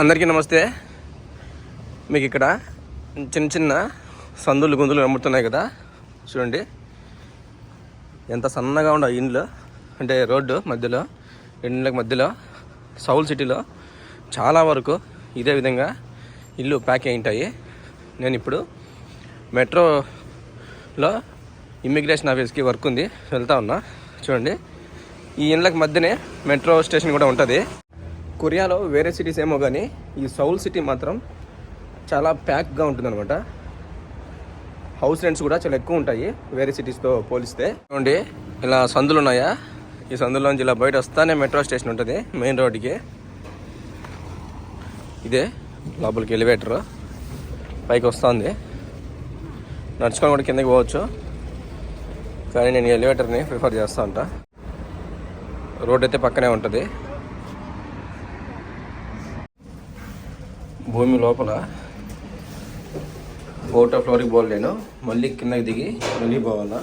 అందరికీ నమస్తే. మీకు ఇక్కడ చిన్న చిన్న సందులు గుందులు కనబడుతున్నాయి కదా. చూడండి. ఎంత సన్నగా ఉండ ఇండ్లు. అంటే రోడ్డు మధ్యలో ఇండ్ల మధ్యలో సౌల్ సిటీలో చాలా వరకు ఇదే విధంగా ఇల్లు ప్యాక్ అయి ఉంటాయి నేను ఇప్పుడు మెట్రోలో ఇమ్మిగ్రేషన్ ఆఫీస్కి వర్క్ ఉంది వెళ్తా ఉన్నా. చూడండి. ఈ ఇండ్లకు మధ్యనే మెట్రో స్టేషన్ కూడా ఉంటుంది. కొరియాలో వేరే సిటీస్ ఏమో కానీ ఈ సౌల్ సిటీ మాత్రం చాలా ప్యాక్గా ఉంటుందన్నమాట. హౌస్ రెంట్స్ కూడా చాలా ఎక్కువ ఉంటాయి వేరే సిటీస్తో పోలిస్తే. చూడండి ఇలా సందులు ఉన్నాయా? ఈ సందులోంచి ఇలా బయట వస్తానే మెట్రో స్టేషన్ ఉంటుంది మెయిన్ రోడ్డుకి ఇదే లోపలికి ఎలివేటర్ పైకి వస్తుంది. నడుచుకొని కూడా కిందకి పోవచ్చు. కానీ నేను ఎలివేటర్ని ప్రిఫర్ చేస్తూ ఉంటా. రోడ్ అయితే పక్కనే ఉంటుంది. భూమి లోపల ఫోటో ఫ్లోర్కి పోలేను మళ్ళీ కిందకి దిగి మళ్ళీ పోవాలా?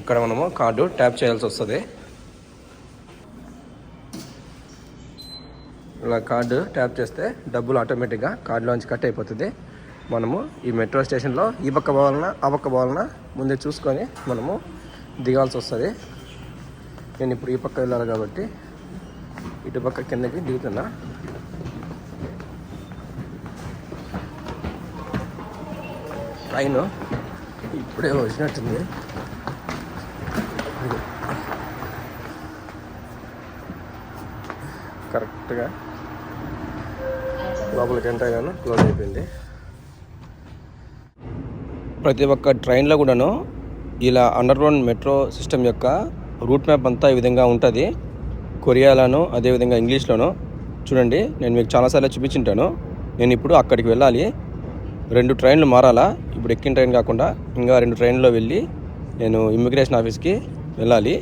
ఇక్కడ మనము కార్డు ట్యాప్ చేయాల్సి వస్తుంది. కార్డు ట్యాప్ చేస్తే డబ్బులు ఆటోమేటిక్గా కార్డులోంచి కట్ అయిపోతుంది. మనము ఈ మెట్రో స్టేషన్లో ఈ పక్క పోవాలన్నా ఆ పక్క పోవాలన్నా ముందే చూసుకొని మనము దిగాల్సి వస్తుంది. నేను ఇప్పుడు ఈ పక్క వెళ్ళాలి కాబట్టి ఇటు పక్క కిందకి దిగుతున్నా. ట్రైన్ ఇప్పుడే వచ్చినట్టుంది. కరెక్ట్గా లోపలికి ఎంటర్ అయినాను క్లోజ్ అయిపోయింది. ప్రతి ఒక్క ట్రైన్లో కూడాను ఇలా అండర్గ్రౌండ్ మెట్రో సిస్టమ్ యొక్క రూట్ మ్యాప్ అంతా ఈ విధంగా ఉంటుంది. కొరియాలోను అదేవిధంగా ఇంగ్లీష్లోను. చూడండి నేను మీకు చాలాసార్లు చూపించుంటాను. నేను ఇప్పుడు అక్కడికి వెళ్ళాలి. రెండు ట్రైన్లు మారాలా? ఇప్పుడు ఎక్కిన ట్రైన్ కాకుండా ఇంకా రెండు ట్రైన్లో వెళ్ళి నేను ఇమ్మిగ్రేషన్ ఆఫీస్కి వెళ్ళాలి.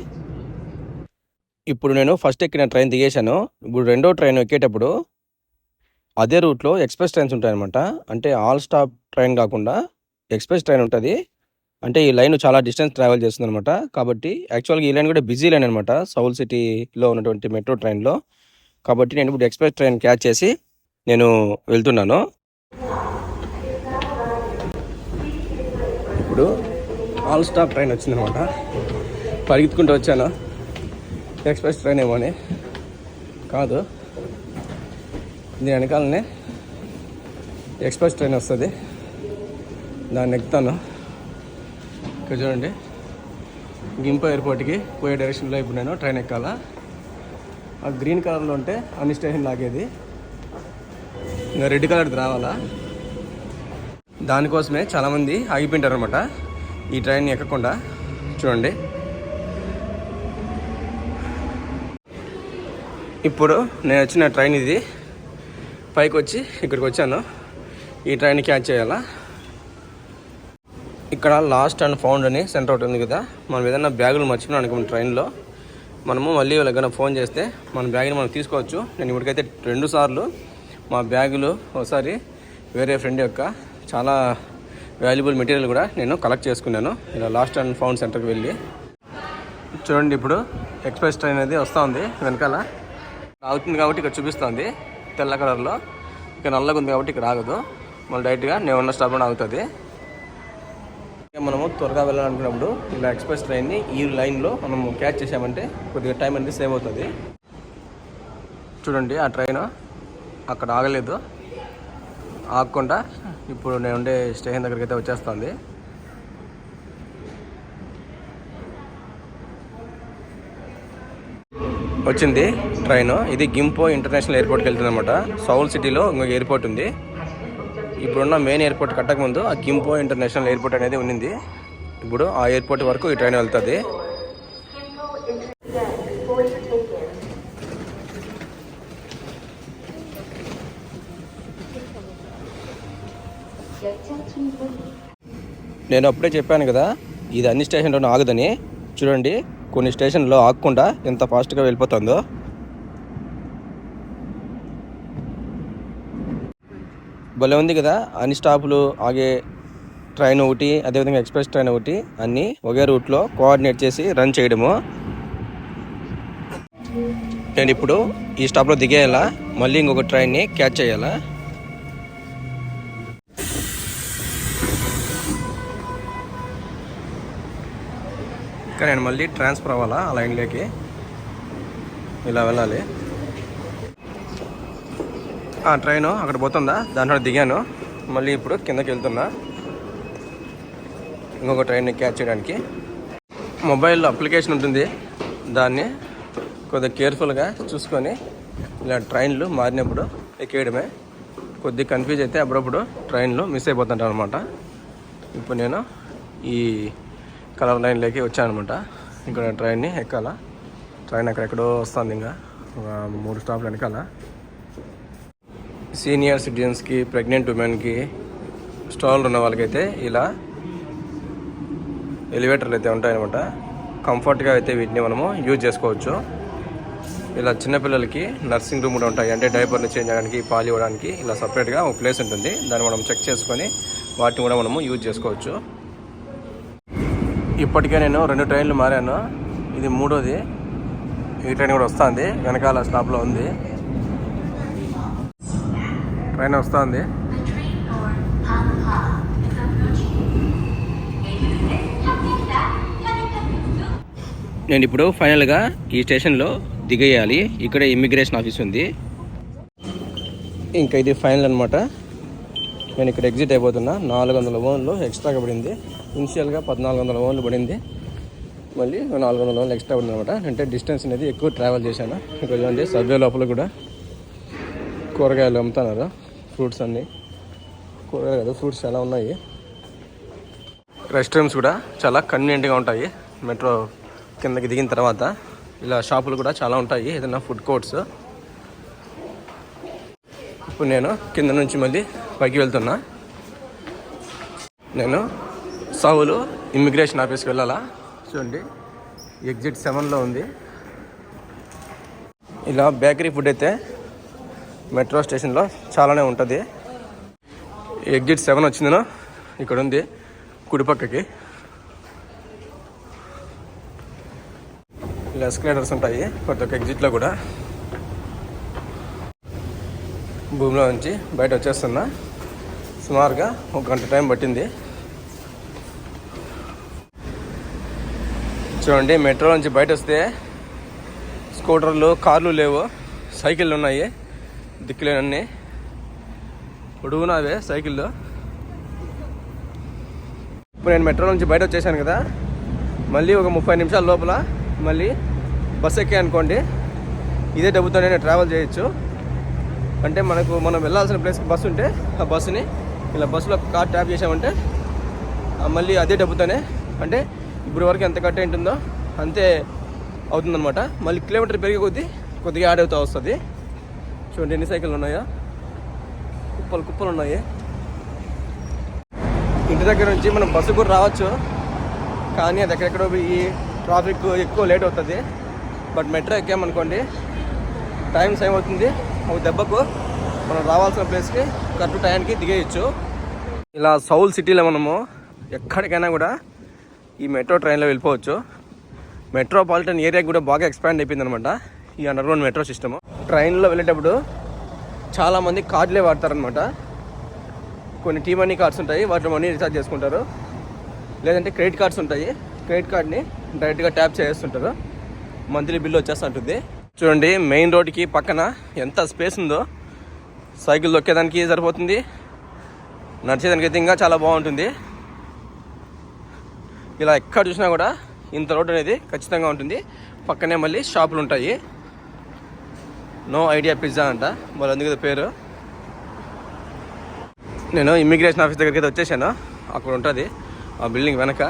ఇప్పుడు నేను ఫస్ట్ ఎక్కిన ట్రైన్ దిగేశాను. ఇప్పుడు రెండో ట్రైన్ ఎక్కేటప్పుడు అదే రూట్లో ఎక్స్ప్రెస్ ట్రైన్స్ ఉంటాయన్నమాట. అంటే ఆల్ స్టాప్ ట్రైన్ కాకుండా ఎక్స్ప్రెస్ ట్రైన్ ఉంటుంది. అంటే ఈ లైన్ చాలా డిస్టెన్స్ ట్రావెల్ చేస్తుందన్నమాట. కాబట్టి యాక్చువల్గా ఈ లైన్ కూడా బిజీ లైన్ అనమాట సౌల్ సిటీలో ఉన్నటువంటి మెట్రో ట్రైన్లో. కాబట్టి నేను ఇప్పుడు ఎక్స్ప్రెస్ ట్రైన్ క్యాచ్ చేసి నేను వెళ్తున్నాను. ఇప్పుడు ఆల్ స్టాప్ ట్రైన్ వచ్చిందనమాట పరిగెత్తుకుంటూ వచ్చాను. ఎక్స్ప్రెస్ ట్రైన్ ఏమో అని. కాదు. దీని వెనకాలనే ఎక్స్ప్రెస్ ట్రైన్ వస్తుంది. దాన్ని ఎక్కుతాను. ఇక్కడ చూడండి. గింప ఎయిర్పోర్ట్కి పోయే డైరెక్షన్లో ఇప్పుడు నేను ట్రైన్ ఎక్కాలా? ఆ గ్రీన్ కలర్లో ఉంటే అన్ని స్టేషన్ లాగేది. ఇంకా రెడ్ కలర్ది రావాలా? దానికోసమే చాలామంది ఆగిపోయింటారు అనమాట ఈ ట్రైన్ ఎక్కకుండా. చూడండి. ఇప్పుడు నేను వచ్చిన ట్రైన్ ఇది. పైకి వచ్చి ఇక్కడికి వచ్చాను. ఈ ట్రైన్ క్యాచ్ చేయాలా? ఇక్కడ లాస్ట్ అండ్ ఫౌండ్ అని సెంటర్ ఒకటి ఉంది కదా. మనం ఏదైనా బ్యాగులు మర్చిపోయినా అనుకోండి ట్రైన్లో. మనము మళ్ళీ వాళ్ళకైనా ఫోన్ చేస్తే మన బ్యాగ్ని మనం తీసుకోవచ్చు. నేను ఇప్పటికైతే రెండు సార్లు మా బ్యాగులు ఒకసారి వేరే ఫ్రెండ్ యొక్క చాలా వాల్యుబుల్ మెటీరియల్ కూడా నేను కలెక్ట్ చేసుకున్నాను. ఇలా లాస్ట్ అండ్ ఫౌండ్ సెంటర్కి వెళ్ళి. చూడండి ఇప్పుడు ఎక్స్ప్రెస్ ట్రైన్ అనేది వస్తూ ఉంది వెనకాల. ఆగుతుంది కాబట్టి ఇక్కడ చూపిస్తుంది తెల్ల కలర్లో. ఇక నల్లగా ఉంది కాబట్టి ఇక్కడ ఆగదు. మళ్ళీ డైరెక్ట్గా నేను ఉన్న స్టాప్లో ఆగుతుంది. మనము త్వరగా వెళ్ళాలనుకున్నప్పుడు ఇలా ఎక్స్ప్రెస్ ట్రైన్ని ఈ లైన్లో మనము క్యాచ్ చేసామంటే కొద్దిగా టైం అనేది సేవ్ అవుతుంది. చూడండి ఆ ట్రైన్ అక్కడ ఆగలేదు. ఆగకుండా ఇప్పుడు నేను ఉండే స్టేషన్ దగ్గరికి అయితే వచ్చేస్తుంది. వచ్చింది ట్రైన్. ఇది గింపో ఇంటర్నేషనల్ ఎయిర్పోర్ట్కి వెళ్తుంది అనమాట సౌల్ సిటీలో ఇంకొక ఎయిర్పోర్ట్ ఉంది. ఇప్పుడున్న మెయిన్ ఎయిర్పోర్ట్ కట్టకముందు ఆ గింపో ఇంటర్నేషనల్ ఎయిర్పోర్ట్ అనేది ఉన్నింది. ఇప్పుడు ఆ ఎయిర్పోర్ట్ వరకు ఈ ట్రైన్ వెళ్తుంది. నేను అప్పుడే చెప్పాను కదా ఇది అన్ని స్టేషన్లోనూ ఆగదని. చూడండి. కొన్ని స్టేషన్లో ఆగకుండా ఎంత ఫాస్ట్గా వెళ్ళిపోతుందో. భలే ఉంది కదా అన్ని స్టాపులు ఆగే ట్రైన్ ఒకటి అదేవిధంగా ఎక్స్ప్రెస్ ట్రైన్ ఒకటి అన్నీ ఒకే రూట్లో కోఆర్డినేట్ చేసి రన్ చేయడము. నేను ఇప్పుడు ఈ స్టాప్లో దిగేయాలా మళ్ళీ ఇంకొక ట్రైన్ని క్యాచ్ చేయాలా? ఇక్కడ నేను మళ్ళీ ట్రాన్స్ఫర్ అవ్వాలా? ఆ లైన్లోకి ఇలా వెళ్ళాలి. ఆ ట్రైన్ అక్కడ పోతుందా? దాంట్లో దిగాను. మళ్ళీ ఇప్పుడు కిందకి వెళ్తున్నా. ఇంకొక ట్రైన్ని క్యాచ్ చేయడానికి. మొబైల్లో అప్లికేషన్ ఉంటుంది. దాన్ని కొద్దిగా కేర్ఫుల్గా చూసుకొని ఇలా ట్రైన్లు మారినప్పుడు ఎక్కేయడమే. కొద్దిగా కన్ఫ్యూజ్ అయితే అప్పుడప్పుడు ట్రైన్లు మిస్ అయిపోతుంటాను అనమాట ఇప్పుడు నేను ఈ కలర్ లైన్లోకి వచ్చాను అనమాట ఇక్కడ ట్రైన్ని ఎక్కాల. ట్రైన్ అక్కడెక్కడో వస్తుంది ఇంకా. ఒక మూడు స్టాప్లు వెనకాల. సీనియర్ సిటిజన్స్కి ప్రెగ్నెంట్ ఉమెన్కి స్టాల్ ఉన్న వాళ్ళకైతే ఇలా ఎలివేటర్లు అయితే ఉంటాయన్నమాట కంఫర్ట్గా అయితే వీటిని మనము యూజ్ చేసుకోవచ్చు. ఇలా చిన్నపిల్లలకి నర్సింగ్ రూమ్ కూడా ఉంటాయి. అంటే డైపర్లు చేంజ్ చేయడానికి పాలు ఇవ్వడానికి ఇలా సపరేట్గా ఒక ప్లేస్ ఉంటుంది. దాన్ని మనం చెక్ చేసుకొని వాటిని కూడా మనము యూజ్ చేసుకోవచ్చు. ఇప్పటికే నేను రెండు ట్రైన్లు మారాను. ఇది మూడోది. ఈ ట్రైన్ కూడా వస్తుంది. వెనకాల స్టాప్లో ఉంది. ట్రైన్ వస్తుంది. నేను ఇప్పుడు ఫైనల్గా ఈ స్టేషన్లో దిగేయాలి. ఇక్కడ ఇమ్మిగ్రేషన్ ఆఫీస్ ఉంది. ఇంకా ఇది ఫైనల్ అనమాట నేను ఇక్కడ ఎగ్జిట్ అయిపోతున్నా. నాలుగు వందల ఓన్లు ఎక్స్ట్రాగా పడింది. ఇనిషియల్గా పద్నాలుగు వందల ఓన్లు పడింది. మళ్ళీ నాలుగు వందల ఓన్లు ఎక్స్ట్రా పడింది అనమాట అంటే డిస్టెన్స్ అనేది ఎక్కువ ట్రావెల్ చేశాను. ఇక్కడ చూడండి సబ్వే లోపల కూడా కూరగాయలు అమ్ముతున్నారు. ఫ్రూట్స్ అన్నీ. కూరగాయలు కదా ఫ్రూట్స్ చాలా ఉన్నాయి. రెస్ట్ రూమ్స్ కూడా చాలా కన్వీనియంట్గా ఉంటాయి. మెట్రో కిందకి దిగిన తర్వాత ఇలా షాపులు కూడా చాలా ఉంటాయి. ఏదైనా ఫుడ్ కోర్ట్స్ ఇప్పుడు నేను కింద నుంచి మళ్ళీ పైకి వెళ్తున్నా. నేను సావులు ఇమ్మిగ్రేషన్ ఆఫీస్కి వెళ్ళాలా? చూడండి ఎగ్జిట్ సెవెన్లో ఉంది. ఇలా బేకరీ ఫుడ్ అయితే మెట్రో స్టేషన్లో చాలానే ఉంటుంది. ఎగ్జిట్ సెవెన్ వచ్చిందినా ఇక్కడ ఉంది కుడిపక్కకి. ఇలా ఎస్కలేటర్స్ ఉంటాయి ప్రతి ఒక్క ఎగ్జిట్లో కూడా. భూమిలో నుంచి బయట వచ్చేస్తున్నా. సుమారుగా ఒక గంట టైం పట్టింది. చూడండి మెట్రో నుంచి బయట వస్తే స్కూటర్లు కార్లు లేవు. సైకిళ్ళు ఉన్నాయి. దిక్కులేనన్నీ. పొడుగునవే సైకిళ్ళు. ఇప్పుడు నేను మెట్రో నుంచి బయట వచ్చేసాను కదా. మళ్ళీ ఒక ముప్పై నిమిషాల లోపల మళ్ళీ బస్ ఎక్కే అనుకోండి. ఇదే డబ్బుతో నేను ట్రావెల్ చేయొచ్చు. అంటే మనకు మనం వెళ్ళాల్సిన ప్లేస్కి బస్సు ఉంటే ఆ బస్సుని ఇలా బస్సులో కార్ ట్యాప్ చేసామంటే మళ్ళీ అదే డబ్బుతోనే అంటే ఇప్పుడు వరకు ఎంత కట్ ఉంటుందో అంతే అవుతుందన్నమాట. మళ్ళీ కిలోమీటర్ పెరిగే కొద్దీ కొద్దిగా యాడ్ అవుతూ వస్తుంది. చూడండి ఎన్ని సైకిళ్ళు ఉన్నాయో. కుప్పలు కుప్పలు ఉన్నాయి. ఇంటి దగ్గర నుంచి మనం బస్సు కూడా రావచ్చు. కానీ అది ఎక్కడెక్కడో పోయి ట్రాఫిక్ ఎక్కువ లేట్ అవుతుంది. బట్ మెట్రో ఎక్కామనుకోండి టైం సేమ్ అవుతుంది. ఒక దెబ్బకు మనం రావాల్సిన ప్లేస్కి కరెక్ట్ టైంకి దిగేయచ్చు. ఇలా సౌల్ సిటీలో మనము ఎక్కడికైనా కూడా ఈ మెట్రో ట్రైన్లో వెళ్ళిపోవచ్చు. మెట్రోపాలిటన్ ఏరియాకి కూడా బాగా ఎక్స్పాండ్ అయిపోయింది అనమాట ఈ అండర్గ్రౌండ్ మెట్రో సిస్టమ్. ట్రైన్లో వెళ్ళేటప్పుడు చాలామంది కార్డులే వాడతారనమాట. కొన్ని టీ మనీ కార్డ్స్ ఉంటాయి వాటిలో మనీ రీఛార్జ్ చేసుకుంటారు. లేదంటే క్రెడిట్ కార్డ్స్ ఉంటాయి. క్రెడిట్ కార్డ్ని డైరెక్ట్గా ట్యాప్ చేస్తుంటారు మంత్లీ బిల్ వచ్చేస్తుంటుంది. చూడండి మెయిన్ రోడ్కి పక్కన ఎంత స్పేస్ ఉందో సైకిల్ దొక్కేదానికి సరిపోతుంది. నడిచేదానికి అయితే ఇంకా చాలా బాగుంటుంది. ఇలా ఎక్కడ చూసినా కూడా ఇంత రోడ్ అనేది ఖచ్చితంగా ఉంటుంది. పక్కనే మళ్ళీ షాపులు ఉంటాయి. నో ఐడియా పిజ్జా అంట. మరి అందుకు పేరు. నేను ఇమ్మిగ్రేషన్ ఆఫీస్ దగ్గరికి అయితే వచ్చేసాను. అక్కడ ఉంటుంది. ఆ బిల్డింగ్ వెనక.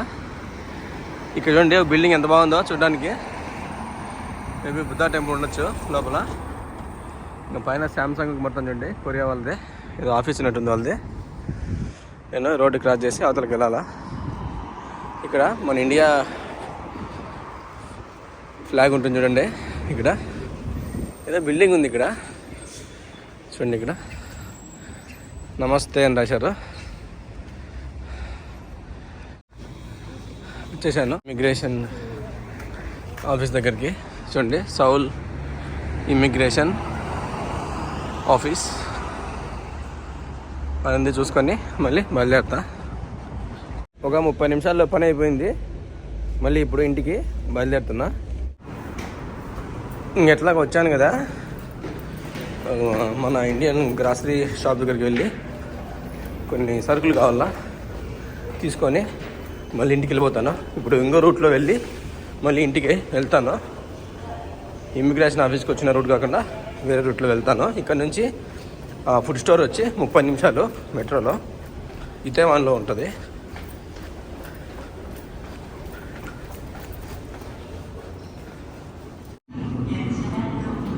ఇక్కడ చూడండి బిల్డింగ్ ఎంత బాగుందో చూడడానికి. మేబీ బుద్ధా టెంపుల్ ఉండొచ్చు లోపల. ఇంకా పైన శాంసంగ్ మొత్తం చూడండి కొరియా వాళ్ళదే. ఏదో ఆఫీస్ ఉన్నట్టుంది వాళ్ళది. నేను రోడ్డు క్రాస్ చేసి అవతలకి వెళ్ళాలా? ఇక్కడ మన ఇండియా ఫ్లాగ్ ఉంటుంది చూడండి ఇక్కడ. ఏదో బిల్డింగ్ ఉంది ఇక్కడ. చూడండి ఇక్కడ. నమస్తే అని రాశారు. వచ్చేసాను ఇమిగ్రేషన్ ఆఫీస్ దగ్గరికి. చూడండి సౌల్ ఇమిగ్రేషన్. ఆఫీస్. అదంతా చూసుకొని మళ్ళీ బయలుదేరుతా. ఒక ముప్పై నిమిషాల్లో పని అయిపోయింది. మళ్ళీ ఇప్పుడు ఇంటికి బయలుదేరుతున్నా. ఇంకెట్లాగ వచ్చాను కదా. మన ఇండియన్ గ్రాసరీ షాప్ దగ్గరికి వెళ్ళి కొన్ని సరుకులు కావాలా తీసుకొని మళ్ళీ ఇంటికి వెళ్ళిపోతాను. ఇప్పుడు ఇంకో రూట్లో వెళ్ళి మళ్ళీ ఇంటికి వెళ్తాను. ఇమిగ్రేషన్ ఆఫీస్కి వచ్చిన రూట్ కాకుండా వేరే రూట్లో వెళ్తాను. ఇక్కడ నుంచి ఫుడ్ స్టోర్ వచ్చి ముప్పై నిమిషాలు మెట్రోలో. ఇతేవాన్లో ఉంటుంది.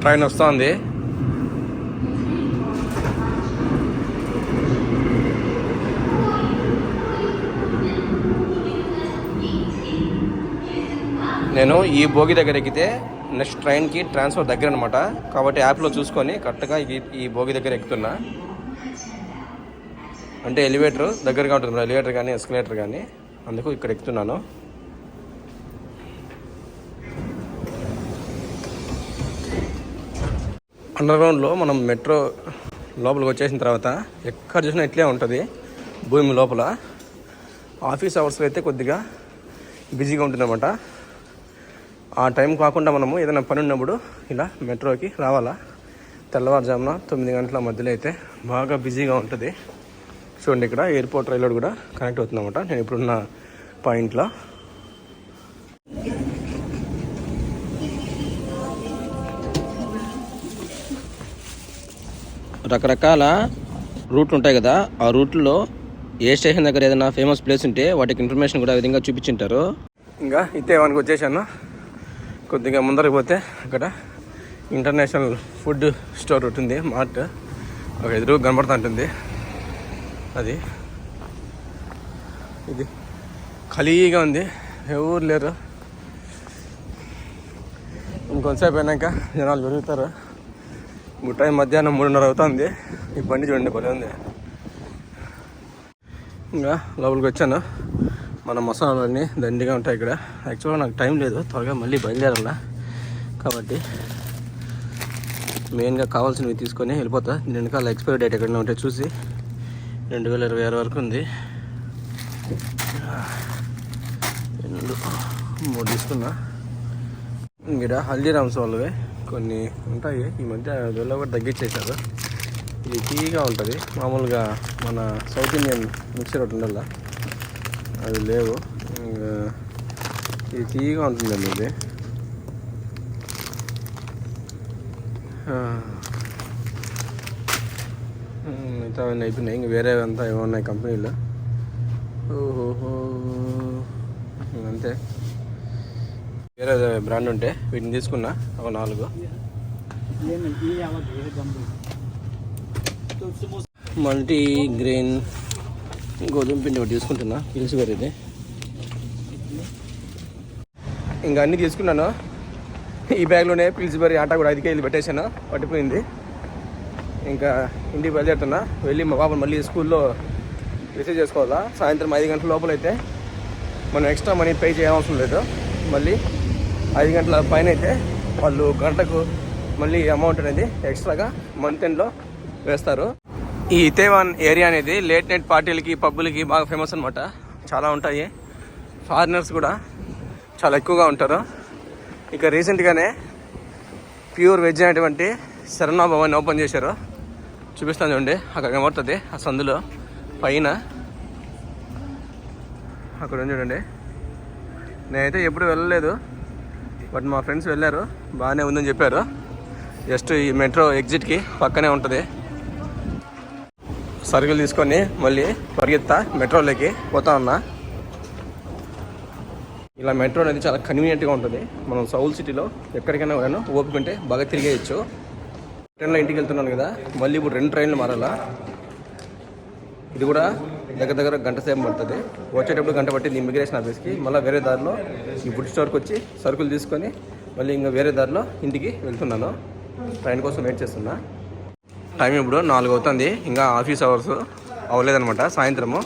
ట్రైన్ వస్తుంది. నేను ఈ భోగి దగ్గర ఎక్కితే నెక్స్ట్ ట్రైన్కి ట్రాన్స్ఫర్ దగ్గర అనమాట కాబట్టి యాప్లో చూసుకొని కరెక్ట్గా ఈ ఈ భోగి దగ్గర ఎక్కుతున్నా. అంటే ఎలివేటర్ దగ్గరగా ఉంటుంది ఎలివేటర్ కానీ ఎస్కలేటర్ కానీ. అందుకు ఇక్కడ ఎక్కుతున్నాను. అండర్గ్రౌండ్లో మనం మెట్రో లోపలికి వచ్చేసిన తర్వాత ఎక్కడ చూసినా ఇట్లే ఉంటుంది భూమి లోపల. ఆఫీస్ అవర్స్లో అయితే కొద్దిగా బిజీగా ఉంటుందన్నమాట. ఆ టైం కాకుండా మనము ఏదైనా పని ఉన్నప్పుడు ఇలా మెట్రోకి రావాలా? తెల్లవారుజామున తొమ్మిది గంటల మధ్యలో అయితే బాగా బిజీగా ఉంటుంది. చూడండి ఇక్కడ ఎయిర్పోర్ట్ రైలు కూడా కనెక్ట్ అవుతుందన్నమాట. నేను ఇప్పుడున్న పాయింట్లో. రకరకాల రూట్లు ఉంటాయి కదా. ఆ రూట్లో ఏ స్టేషన్ దగ్గర ఏదైనా ఫేమస్ ప్లేస్ ఉంటే వాటికి ఇన్ఫర్మేషన్ కూడా విధంగా చూపించింటారు. ఇంకా ఇతేవానికి వచ్చేసాను. కొద్దిగా ముందరకు పోతే అక్కడ ఇంటర్నేషనల్ ఫుడ్ స్టోర్ ఉంటుంది మార్ట్. ఒక ఎదురు కనబడుతుంటుంది అది. ఇది ఖాళీగా ఉంది ఎవరు లేరు. ఇంకొంతసేపు అయినాక జనాలు పెరుగుతారు. ఇప్పుడు టైం మధ్యాహ్నం మూడున్నర అవుతుంది ఈ బండి చూడండి భలే ఉంది. ఇంకా లోపలికి వచ్చాను. మన మసాలాలన్నీ దండిగా ఉంటాయి ఇక్కడ. యాక్చువల్గా నాకు టైం లేదు త్వరగా మళ్ళీ బయలుదేరాలా? కాబట్టి మెయిన్గా కావాల్సినవి తీసుకొని వెళ్ళిపోతా. దీని వెనకాల ఎక్స్పైరీ డేట్ ఎక్కడైనా ఉంటే చూసి రెండు వేల ఇరవై ఆరు వరకు ఉంది. రెండు మూడు తీసుకున్నా. ఇక్కడ హల్దీరామ్స్ వాళ్ళవి. కొన్ని ఉంటాయి. ఈ మధ్య వెళ్ళ కూడా తగ్గించేశారు. ఇది తీగా ఉంటుంది. మామూలుగా మన సౌత్ ఇండియన్ మిక్సర్ ఒకటి ఉండాలి అది లేవు. ఇంకా ఇది తీగా ఉంటుందండి ఇది. మిగతా అవన్నీ అయిపోయినాయి. ఇంక వేరే అంతా ఏమన్నాయి కంపెనీలు. ఓహోహో. అంతే. వేరే బ్రాండ్ ఉంటే వీటిని తీసుకున్నా. ఒక నాలుగు. మల్టీ గ్రెయిన్ గోధుమ పిండి ఒకటి తీసుకుంటున్నా. పిలిచి ఇది. ఇంకా అన్నీ తీసుకున్నాను. ఈ బ్యాగ్లోనే పిలిచిబరి ఆటా కూడా ఐదు కేజీలు పెట్టేశాను. పట్టిపోయింది. ఇంకా ఇంటికి బయలుదేరుతున్నా. వెళ్ళి మా పాప మళ్ళీ స్కూల్లో రిసీవ్ చేసుకోవాలా? సాయంత్రం ఐదు గంటల లోపల అయితే మనం ఎక్స్ట్రా మనీ పే చేయవసరం లేదు. మళ్ళీ ఐదు గంటల పైన అయితే వాళ్ళు గంటకు మళ్ళీ అమౌంట్ అనేది ఎక్స్ట్రాగా మంత్ ఎండ్లో వేస్తారు. ఈ ఇతేవాన్ ఏరియా అనేది లేట్ నైట్ పార్టీలకి పబ్బులకి బాగా ఫేమస్ అనమాట చాలా ఉంటాయి. ఫారినర్స్ కూడా చాలా ఎక్కువగా ఉంటారు. ఇక రీసెంట్గానే ప్యూర్ వెజ్ అనేటువంటి శరణా భవన్ ఓపెన్ చేశారు. చూపిస్తాను చూడండి. అక్కడ కనబడుతుంది. ఆ సందులో పైన అక్కడ చూడండి. నేనైతే ఎప్పుడు వెళ్ళలేదు. బట్ మా ఫ్రెండ్స్ వెళ్ళారు. బాగానే ఉందని చెప్పారు. జస్ట్ ఈ మెట్రో ఎగ్జిట్కి పక్కనే ఉంటుంది. సరుకులు తీసుకొని మళ్ళీ పరిగెత్తా మెట్రోలోకి పోతా ఉన్నా. ఇలా మెట్రో అనేది చాలా కన్వీనియంట్గా ఉంటుంది. మనం సౌల్ సిటీలో ఎక్కడికైనా కూడా ఓపుకుంటే ఉంటే బాగా తిరిగేయచ్చు. ట్రైన్లో ఇంటికి వెళ్తున్నాను కదా మళ్ళీ ఇప్పుడు రెండు ట్రైన్లు మారాలా? ఇది కూడా దగ్గర దగ్గర గంట సేపు పడుతుంది. వచ్చేటప్పుడు గంట పట్టింది ఇమిగ్రేషన్ ఆఫీస్కి మళ్ళీ వేరే దారిలో ఈ ఫుడ్ స్టోర్కి వచ్చి సరుకులు తీసుకొని మళ్ళీ ఇంకా వేరే దారిలో ఇంటికి వెళ్తున్నాను. ట్రైన్ కోసం వెయిట్ చేస్తున్నా. టైం ఇప్పుడు నాలుగు అవుతుంది ఇంకా ఆఫీస్ అవర్స్ అవ్వలేదనమాట సాయంత్రము.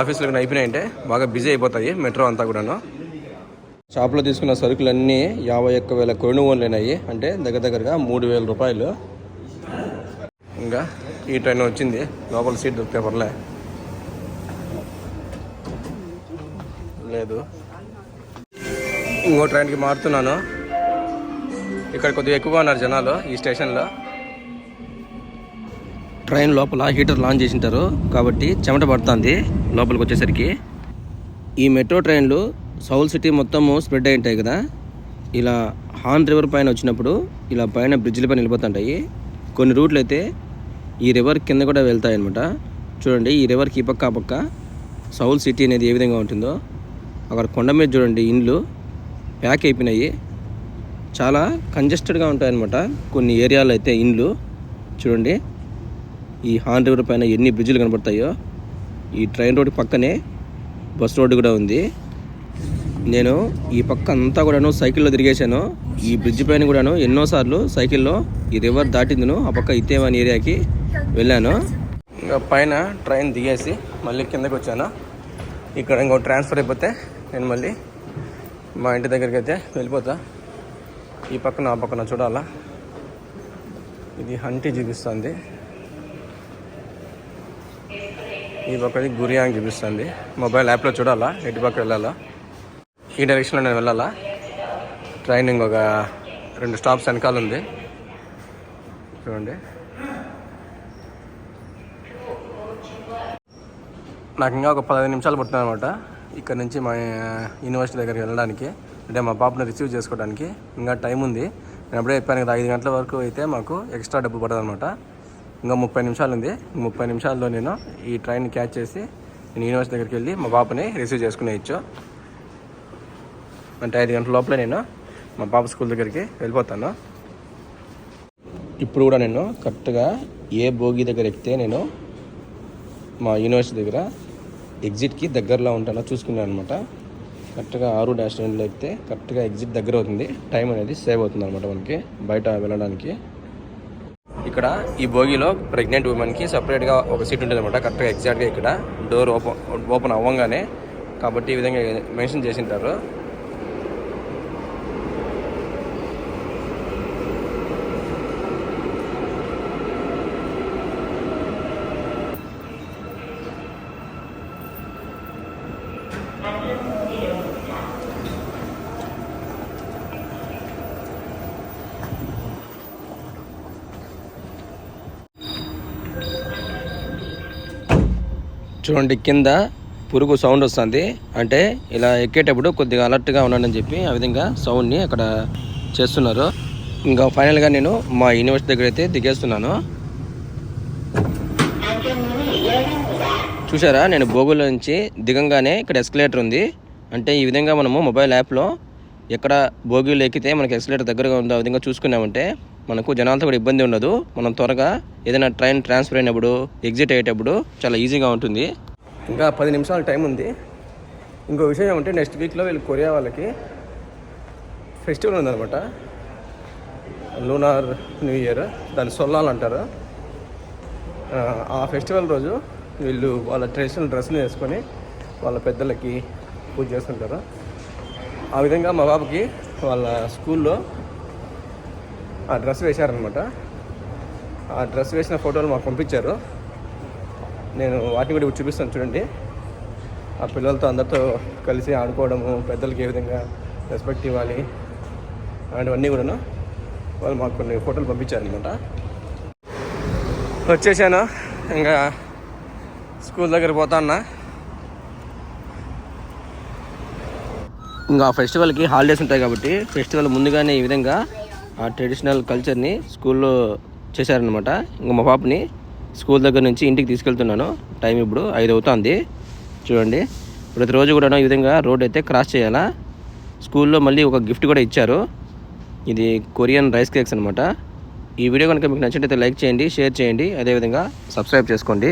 ఆఫీసులు అయిపోయినాయంటే బాగా బిజీ అయిపోతాయి మెట్రో అంతా కూడాను. షాప్లో తీసుకున్న సరుకులన్నీ యాభై ఒక్క వేల కొనుగోలున్నాయి అంటే దగ్గర దగ్గరగా మూడు వేల రూపాయలు. ఇంకా ఈ ట్రైన్ వచ్చింది. లోపల సీట్ దొరికితే పర్లే. లేదు. ఇంకో ట్రైన్కి మారుతున్నాను. ఇక్కడ కొద్దిగా ఎక్కువగా ఉన్నారు జనాలు ఈ స్టేషన్లో. ట్రైన్ లోపల హీటర్ లాంచ్ చేసింటారు. కాబట్టి చెమట పడుతుంది లోపలికి వచ్చేసరికి. ఈ మెట్రో ట్రైన్లు సౌల్ సిటీ మొత్తము స్ప్రెడ్ అయి ఉంటాయి కదా. ఇలా హాన్ రివర్ పైన వచ్చినప్పుడు ఇలా పైన బ్రిడ్జిల పైన వెళ్ళిపోతుంటాయి కొన్ని రూట్లు అయితే ఈ రివర్ కింద కూడా వెళ్తాయి అనమాట చూడండి ఈ రివర్కి ఈ పక్క ఆ పక్క సౌల్ సిటీ అనేది ఏ విధంగా ఉంటుందో. అక్కడ కొండ మీద చూడండి ఇండ్లు ప్యాక్ అయిపోయినాయి. చాలా కంజెస్టెడ్గా ఉంటాయన్నమాట. కొన్ని ఏరియాలో అయితే ఇండ్లు. చూడండి. ఈ హాన్ రివర్ పైన ఎన్ని బ్రిడ్జ్లు కనబడతాయో ఈ ట్రైన్ రోడ్ పక్కనే బస్ రోడ్డు కూడా ఉంది. నేను ఈ పక్క అంతా కూడాను సైకిల్లో తిరిగేశాను. ఈ బ్రిడ్జ్ పైన కూడాను ఎన్నోసార్లు సైకిల్లో ఈ రివర్ దాటిందును ఆ పక్క ఇతేవాన్ ఏరియాకి వెళ్ళాను. ఇంకా పైన ట్రైన్ దిగేసి మళ్ళీ కిందకి వచ్చాను. ఇక్కడ ఇంకో ట్రాన్స్ఫర్ అయిపోతే నేను మళ్ళీ మా ఇంటి దగ్గరికి అయితే వెళ్ళిపోతా. ఈ పక్కన ఆ పక్కన చూడాలా? ఇది హంటి చూపిస్తుంది. ఈ పక్కది గురియా అని చూపిస్తుంది. మొబైల్ యాప్లో చూడాలా? ఎటు పక్క వెళ్ళాలా? ఈ డైరెక్షన్లో నేను వెళ్ళాలా? ట్రైన్ ఇంకొక రెండు స్టాప్స్ వెనకాల ఉంది. చూడండి. నాకు ఇంకా ఒక పదహైదు నిమిషాలు పడుతుంది అనమాట ఇక్కడ నుంచి మా యూనివర్సిటీ దగ్గరికి వెళ్ళడానికి. అంటే మా పాపను రిసీవ్ చేసుకోవడానికి. ఇంకా టైం ఉంది. నేను అప్పుడే చెప్పాను కదా ఐదు గంటల వరకు అయితే మాకు ఎక్స్ట్రా డబ్బు పడుతుంది అనమాట ఇంకా ముప్పై నిమిషాలు ఉంది. ముప్పై నిమిషాల్లో నేను ఈ ట్రైన్ క్యాచ్ చేసి నేను యూనివర్సిటీ దగ్గరికి వెళ్ళి మా పాపని రిసీవ్ చేసుకునేయచ్చు అంటే ఐదు గంటల లోపల నేను మా పాప స్కూల్ దగ్గరికి వెళ్ళిపోతాను. ఇప్పుడు కూడా నేను కరెక్ట్గా ఏ భోగి దగ్గర ఎక్కితే నేను మా యూనివర్సిటీ దగ్గర ఎగ్జిట్కి దగ్గరలో ఉంటానో చూసుకున్నాను అనమాట కరెక్ట్గా ఆరు డాష్ రెండులో ఎక్కితే కరెక్ట్గా ఎగ్జిట్ దగ్గర అవుతుంది. టైం అనేది సేవ్ అవుతుంది అనమాట మనకి బయట వెళ్ళడానికి. ఇక్కడ ఈ భోగిలో ప్రెగ్నెంట్ ఉమెన్కి సపరేట్గా ఒక సీట్ ఉంటుంది అనమాట కరెక్ట్గా ఎగ్జాక్ట్గా ఇక్కడ డోర్ ఓపెన్ ఓపెన్ అవ్వగానే కాబట్టి ఈ విధంగా మెన్షన్ చేసింటారు. చూడండి కింద పురుగు సౌండ్ వస్తుంది. అంటే ఇలా ఎక్కేటప్పుడు కొద్దిగా అలర్ట్గా ఉండండి అని చెప్పి ఆ విధంగా సౌండ్ని అక్కడ చేస్తున్నారు. ఇంకా ఫైనల్గా నేను మా యూనివర్సిటీ దగ్గర అయితే దిగేస్తున్నాను. చూసారా నేను గూగుల్ నుంచి దిగంగానే ఇక్కడ ఎస్కలేటర్ ఉంది. అంటే ఈ విధంగా మనము మొబైల్ యాప్లో ఎక్కడ భోగిలు ఎక్కితే మనకి ఎస్కలేటర్ దగ్గరగా ఉందో ఆ విధంగా చూసుకున్నామంటే మనకు జనాలతో కూడా ఇబ్బంది ఉండదు. మనం త్వరగా ఏదైనా ట్రైన్ ట్రాన్స్ఫర్ అయినప్పుడు ఎగ్జిట్ అయ్యేటప్పుడు చాలా ఈజీగా ఉంటుంది. ఇంకా పది నిమిషాల టైం ఉంది. ఇంకో విషయం ఏమంటే నెక్స్ట్ వీక్లో వీళ్ళు కొరియా వాళ్ళకి ఫెస్టివల్ ఉందన్నమాట. లూనార్ న్యూ ఇయర్ దాన్ని సొల్లాలు అంటారు. ఆ ఫెస్టివల్ రోజు వీళ్ళు వాళ్ళ ట్రెడిషనల్ డ్రెస్సులు వేసుకొని వాళ్ళ పెద్దలకి పూజ చేస్తుంటారు. ఆ విధంగా మా బాబుకి వాళ్ళ స్కూల్లో ఆ డ్రెస్ వేశారనమాట. ఆ డ్రెస్ వేసిన ఫోటోలు మాకు పంపించారు. నేను వాటిని కూడా ఇప్పుడు చూపిస్తాను చూడండి. ఆ పిల్లలతో అందరితో కలిసి ఆడుకోవడము పెద్దలకి ఏ విధంగా రెస్పెక్ట్ ఇవ్వాలి అలాంటివన్నీ కూడాను వాళ్ళు మాకు కొన్ని ఫోటోలు పంపించారనమాట. వచ్చేసాను. ఇంకా స్కూల్ దగ్గర పోతాన్నా ఇంకా ఫెస్టివల్కి హాలిడేస్ ఉంటాయి కాబట్టి ఫెస్టివల్ ముందుగానే ఈ విధంగా ఆ ట్రెడిషనల్ కల్చర్ని స్కూల్లో చేశారనమాట ఇంకా మా పాపని స్కూల్ దగ్గర నుంచి ఇంటికి తీసుకెళ్తున్నాను. టైం ఇప్పుడు ఐదు అవుతుంది. చూడండి. ప్రతిరోజు కూడా ఈ విధంగా రోడ్ అయితే క్రాస్ చేయాలా? స్కూల్లో మళ్ళీ ఒక గిఫ్ట్ కూడా ఇచ్చారు. ఇది కొరియన్ రైస్ కేక్స్ అనమాట ఈ వీడియో కనుక మీకు నచ్చినట్లయితే లైక్ చేయండి షేర్ చేయండి. అదేవిధంగా సబ్స్క్రైబ్ చేసుకోండి.